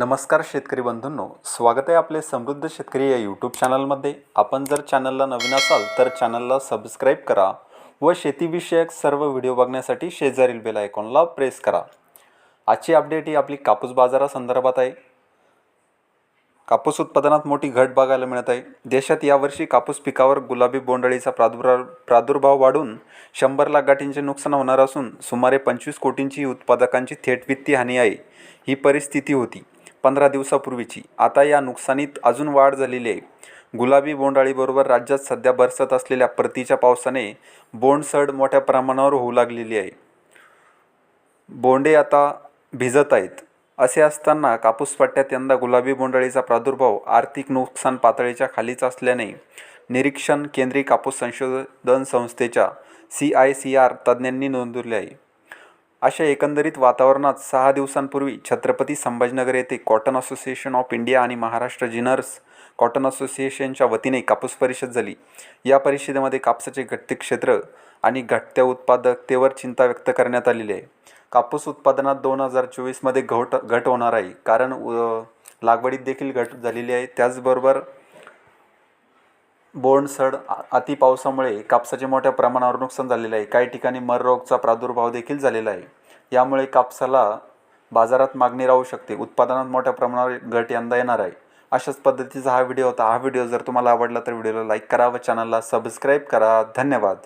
नमस्कार शेतकरी बंधूंनो स्वागत आहे आपले समृद्ध शेतकरी या यूट्यूब चॅनलमध्ये आपण जर चॅनलला नवीन असाल तर चॅनलला सबस्क्राईब करा व शेतीविषयक सर्व व्हिडिओ बघण्यासाठी शेजारील बेल आयकॉनला प्रेस करा. आजची अपडेट ही आपली कापूस बाजारासंदर्भात आहे. कापूस उत्पादनात मोठी घट बघायला मिळत आहे. देशात यावर्षी कापूस पिकावर गुलाबी बोंडअळीचा प्रादुर्भाव प्रादुर्भाव वाढून शंभर लाख गाठींचे नुकसान होणार असून सुमारे पंचवीस कोटींची उत्पादकांची थेट वित्तीय हानी आहे. ही परिस्थिती होती. पंधरा दिवसापूर्वीची. आता या नुकसानीत अजून वाढ झालेली आहे. गुलाबी बोंडअळीबरोबर राज्यात सध्या बरसत असलेल्या परतीच्या पावसाने बोंडसड मोठ्या प्रमाणावर होऊ लागलेली आहे. बोंडे आता भिजत आहेत. असे असताना कापूस पट्ट्यात यंदा गुलाबी बोंडअळीचा प्रादुर्भाव आर्थिक नुकसान पातळीच्या खालीच असल्याने निरीक्षण केंद्रीय कापूस संशोधन संस्थेच्या सी आय सी आर तज्ज्ञांनी नोंदवले आहे. अशा एकंदरीत वातावरणात सहा दिवसांपूर्वी छत्रपती संभाजीनगर येथे कॉटन असोसिएशन ऑफ इंडिया आणि महाराष्ट्र जिनर्स कॉटन असोसिएशनच्या वतीने कापूस परिषद झाली. या परिषदेमध्ये कापसाचे घटते क्षेत्र आणि घटत्या उत्पादकतेवर चिंता व्यक्त करण्यात आलेली आहे. कापूस उत्पादनात दोन हजार चोवीसमध्ये घट घट होणार आहे. कारण लागवडीत देखील घट झालेली आहे. त्याचबरोबर बोंडसड अति पावसामुळे कापसाचे मोठ्या प्रमाणावर नुकसान झालेलं आहे. काही ठिकाणी मररोगचा प्रादुर्भाव देखील झालेला आहे. यामुळे कापसाला बाजारात मागणी राहू शकते. उत्पादनात मोठ्या प्रमाणावर घट यंदा येणार आहे. अशाच पद्धतीचा हा व्हिडिओ होता. हा व्हिडिओ जर तुम्हाला आवडला तर व्हिडिओला लाईक करा व चॅनलला सबस्क्राईब करा. धन्यवाद.